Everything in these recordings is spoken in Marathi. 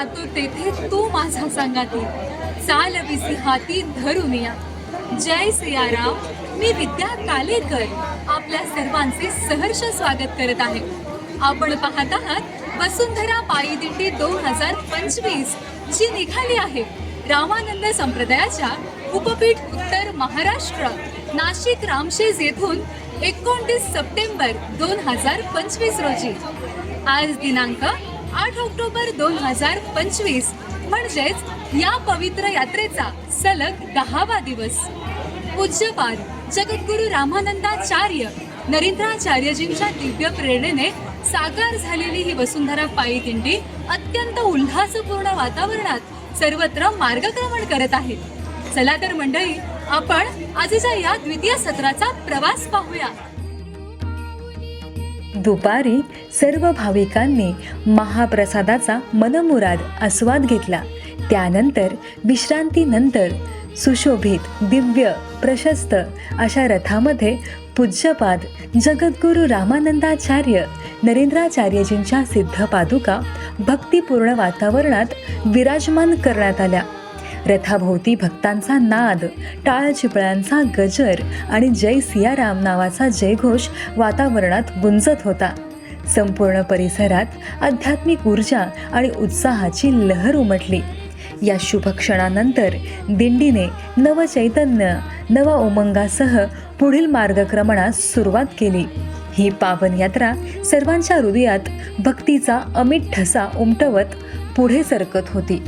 जातो तेथे तू माझा सांगाती. चाल विसी हाती धरून या. जय सियाराम मी विद्या कालेकर. आपल्या सर्वांचे सहर्ष स्वागत करत आहे. आपण पाहत आहात वसुंधरा पायी दिंडी दोन हजार पंचवीस जी निघाली आहे. रामानंद संप्रदायाच्या उपपीठ उत्तर महाराष्ट्र नाशिक रामशेज येथून एकोणतीस सप्टेंबर दोन हजार पंचवीस रोजी. आज दिनांक आठ ऑक्टोबर दोन हजार पंचवीस. म्हणजेच या पवित्र यात्रेचा सलग दहावा दिवस. पूज्यपाद जगद्गुरु रामानंदाचार्य नरेंद्राचार्यजींच्या दिव्य प्रेरणेने साकार झालेली ही वसुंधरा पायी दिंडी अत्यंत उल्हासपूर्ण वातावरणात सर्वत्र मार्गक्रमण करत आहे. चला तर मंडळी आपण आजच्या या द्वितीय सत्राचा प्रवास पाहूया. दुपारी सर्व भाविकांनी महाप्रसादाचा मनमुराद आस्वाद घेतला. त्यानंतर विश्रांतीनंतर सुशोभित दिव्य प्रशस्त अशा रथामध्ये पूज्यपाद जगद्गुरु रामानंदाचार्य नरेंद्राचार्यजींच्या सिद्ध पादुका भक्तिपूर्ण वातावरणात विराजमान करण्यात आल्या. रथाभोवती भक्तांचा नाद टाळचिपळ्यांचा गजर आणि जय सियाराम नावाचा जयघोष वातावरणात गुंजत होता. संपूर्ण परिसरात आध्यात्मिक ऊर्जा आणि उत्साहाची लहर उमटली. या शुभक्षणानंतर दिंडीने दिंडीने नवचैतन्य नवा उमंगासह पुढील मार्गक्रमणास सुरुवात केली. ही पावन यात्रा सर्वांच्या हृदयात भक्तीचा अमित ठसा उमटवत पुढे सरकत होती.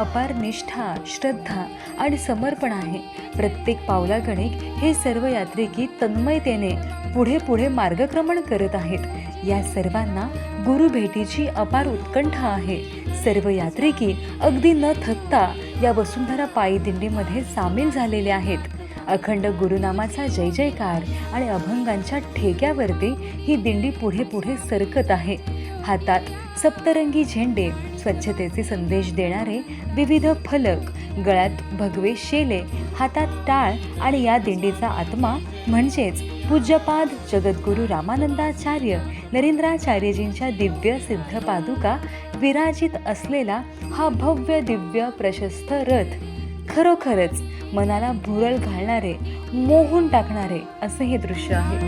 अपार निष्ठा श्रद्धा आणि समर्पण आहे. प्रत्येक पावलागणिक हे सर्व यात्रिकी तन्मयतेने पुढे पुढे मार्गक्रमण करत आहेत. या सर्वांना गुरु भेटीची अपार उत्कंठा आहे. सर्व यात्रिकी अगदी न थकता या वसुंधरा पायी दिंडीमध्ये सामील झालेले आहेत. अखंड गुरुनामाचा जय जयकार आणि अभंगांच्या ठेक्यावरती ही दिंडी पुढे पुढे सरकत आहे. हातात सप्तरंगी झेंडे स्वच्छतेचे संदेश देणारे विविध फलक गळ्यात भगवे शेले हातात टाळ आणि या दिंडीचा आत्मा म्हणजेच पूज्यपाद जगद्गुरू रामानंदाचार्य नरेंद्राचार्यजींच्या दिव्य सिद्ध पादुका विराजित असलेला हा भव्य दिव्य प्रशस्त रथ खरोखरच मनाला भुरळ घालणारे मोहून टाकणारे असे हे दृश्य आहे.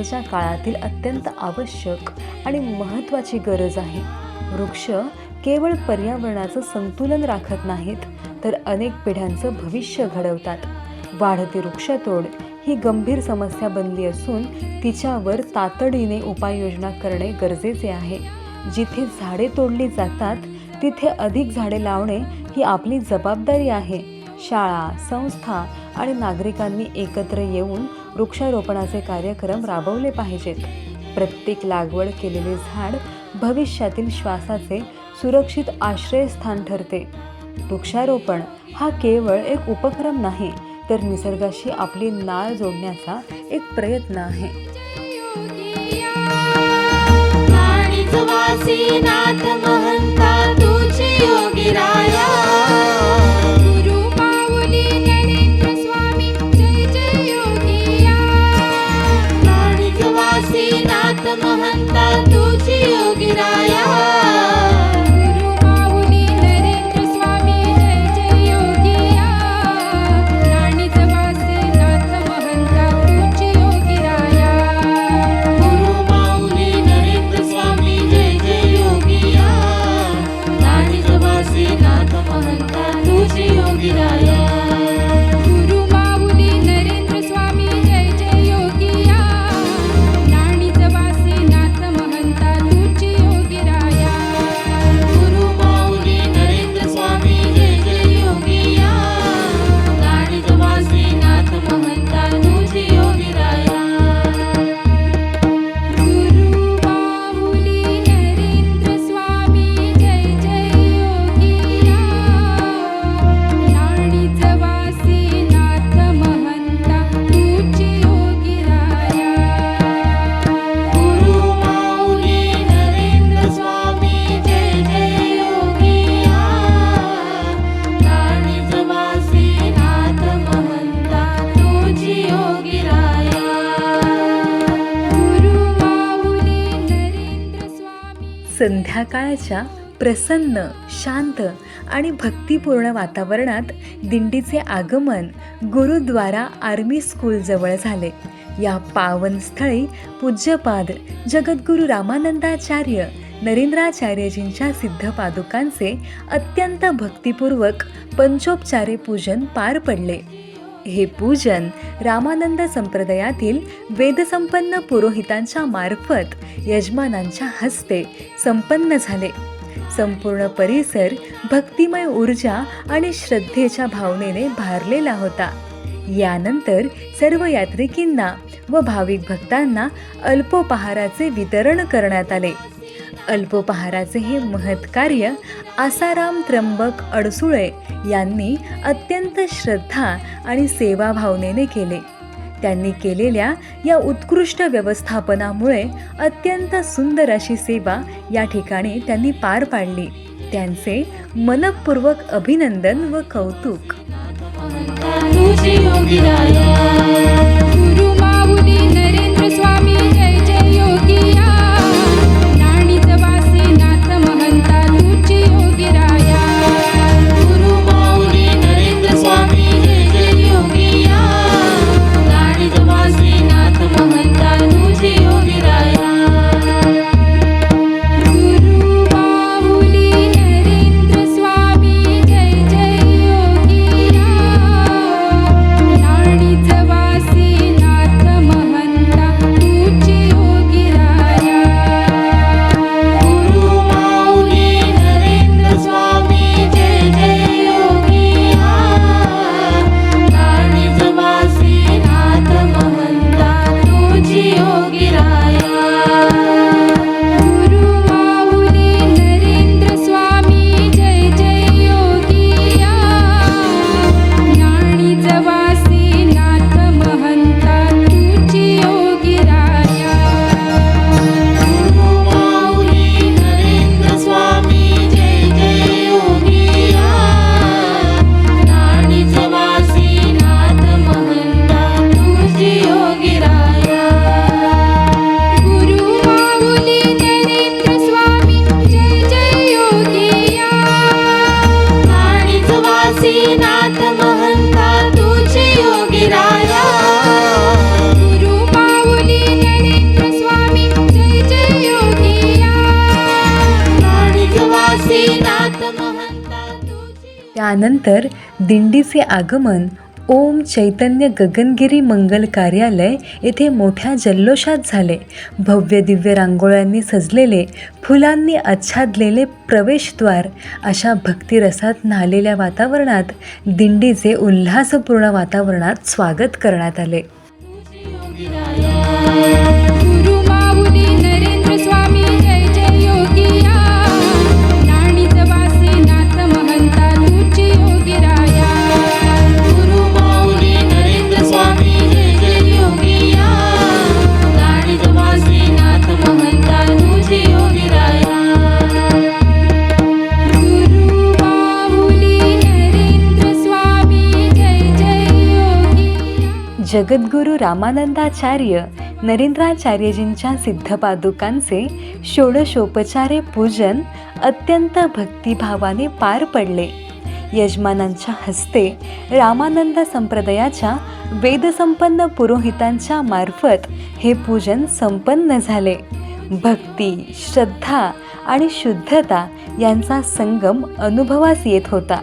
आजच्या काळातील अत्यंत आवश्यक आणि महत्त्वाची गरज आहे. वृक्ष केवळ पर्यावरणाचं संतुलन राखत नाहीत तर अनेक पिढ्यांचं भविष्य घडवतात. वाढती वृक्षतोड ही गंभीर समस्या बनली असून तिच्यावर तातडीने उपाययोजना करणे गरजेचे आहे. जिथे झाडे तोडली जातात तिथे अधिक झाडे लावणे ही आपली जबाबदारी आहे. शाळा संस्था आणि नागरिकांनी एकत्र येऊन वृक्षारोपणाचे कार्यक्रम राबवले पाहिजेत. प्रत्येक लागवड केलेले झाड भविष्यातील श्वासाचे सुरक्षित आश्रयस्थान ठरते. वृक्षारोपण हा केवळ एक उपक्रम नाही तर निसर्गाशी आपली नाळ जोडण्याचा एक प्रयत्न आहे. नाथ महंता तुझी तुझी संध्याकाळच्या प्रसन्न शांत आणि भक्तिपूर्ण वातावरणात दिंडीचे आगमन गुरुद्वारा आर्मी स्कूलजवळ झाले. या पावन स्थळी पूज्यपाद जगद्गुरू रामानंदाचार्य नरेंद्राचार्यजींच्या सिद्ध पादुकांचे अत्यंत भक्तिपूर्वक पंचोपचारे पूजन पार पडले. हे पूजन रामानंद संप्रदायातील वेदसंपन्न पुरोहितांच्या मार्फत यजमानांच्या हस्ते संपन्न झाले. संपूर्ण परिसर भक्तिमय ऊर्जा आणि श्रद्धेच्या भावनेने भारलेला होता. यानंतर सर्व यात्रिकींना व भाविक भक्तांना अल्पोपहाराचे वितरण करण्यात आले. अल्पोपहाराचे हे महत् कार्य आसाराम त्र्यंबक अडसुळे यांनी अत्यंत श्रद्धा आणि सेवाभावनेने केले. त्यांनी केलेल्या या उत्कृष्ट व्यवस्थापनामुळे अत्यंत सुंदर अशी सेवा या ठिकाणी त्यांनी पार पाडली. त्यांचे मनपूर्वक अभिनंदन व कौतुक. त्यानंतर दिंडीचे आगमन ओम चैतन्य गगनगिरी मंगल कार्यालय येथे मोठ्या जल्लोषात झाले. भव्य दिव्य रांगोळ्यांनी सजलेले फुलांनी आच्छादलेले प्रवेशद्वार अशा भक्तिरसात न्हालेल्या वातावरणात दिंडीचे उल्हासपूर्ण वातावरणात स्वागत करण्यात आले. जगद्गुरू रामानंदाचार्य नरेंद्राचार्यजींच्या सिद्धपादुकांचे षोडशोपचारे पूजन अत्यंत भक्तिभावाने पार पडले. यजमानांच्या हस्ते रामानंद संप्रदायाच्या वेदसंपन्न पुरोहितांच्या मार्फत हे पूजन संपन्न झाले. भक्ती श्रद्धा आणि शुद्धता यांचा संगम अनुभवास येत होता.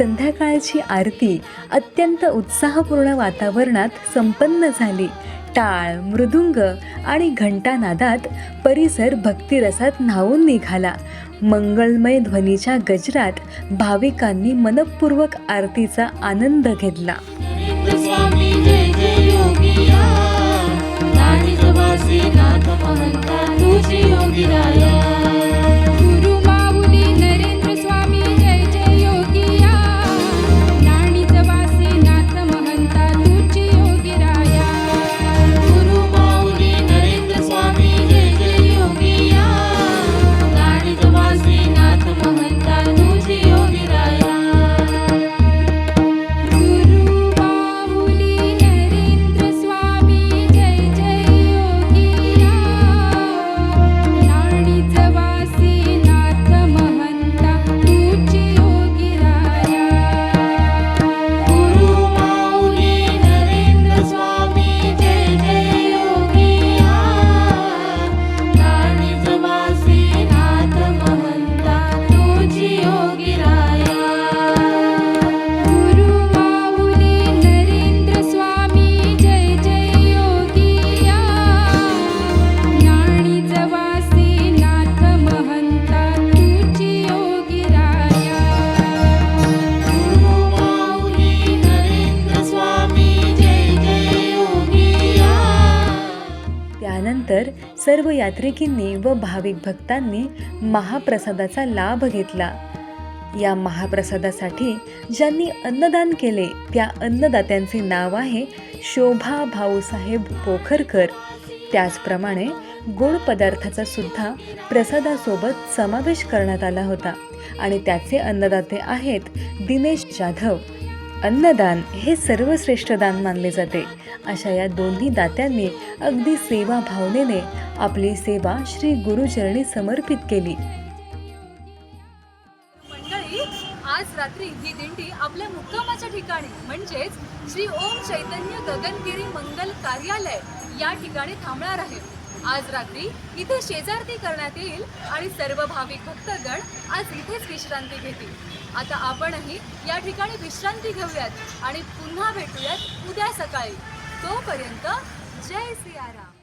संध्याकाळची आरती अत्यंत उत्साहपूर्ण वातावरणात संपन्न झाली. टाळ मृदुंग आणि घंटानादात परिसर भक्तिरसात न्हावून निघाला. मंगलमय ध्वनीच्या गजरात भाविकांनी मनपूर्वक आरतीचा आनंद घेतला. नरेंद्र सर्व यात्रिकींनी व भाविक भक्तांनी महाप्रसादाचा लाभ घेतला. या महाप्रसादासाठी ज्यांनी अन्नदान केले त्या अन्नदात्यांचे नाव आहे शोभा भाऊसाहेब पोखरकर. त्याचप्रमाणे गोड पदार्थाचा सुद्धा प्रसादासोबत समावेश करण्यात आला होता. आणि त्याचे अन्नदाते आहेत दिनेश जाधव. अन्नदान हे सर्वश्रेष्ठ दान मानले जाते. अशा या दोन्ही दात्यांनी अगदी सेवा भावनेने आपली सेवा श्री गुरुचरणी समर्पित केली. मंडळी आज रात्री ही दिंडी आपल्या मुक्कामाच्या ठिकाणी म्हणजेच श्री ओम चैतन्य गगनगिरी मंगल कार्यालय या ठिकाणी थांबणार आहे. आज रात्री इथे शेजारती करण्यात येईल आणि सर्व भाविक भक्तगण आज इथेच विश्रांती घेतील. आता आपणही या ठिकाणी विश्रांती घेऊयात आणि पुन्हा भेटूयात उद्या सकाळी. तोपर्यंत जय सियाराम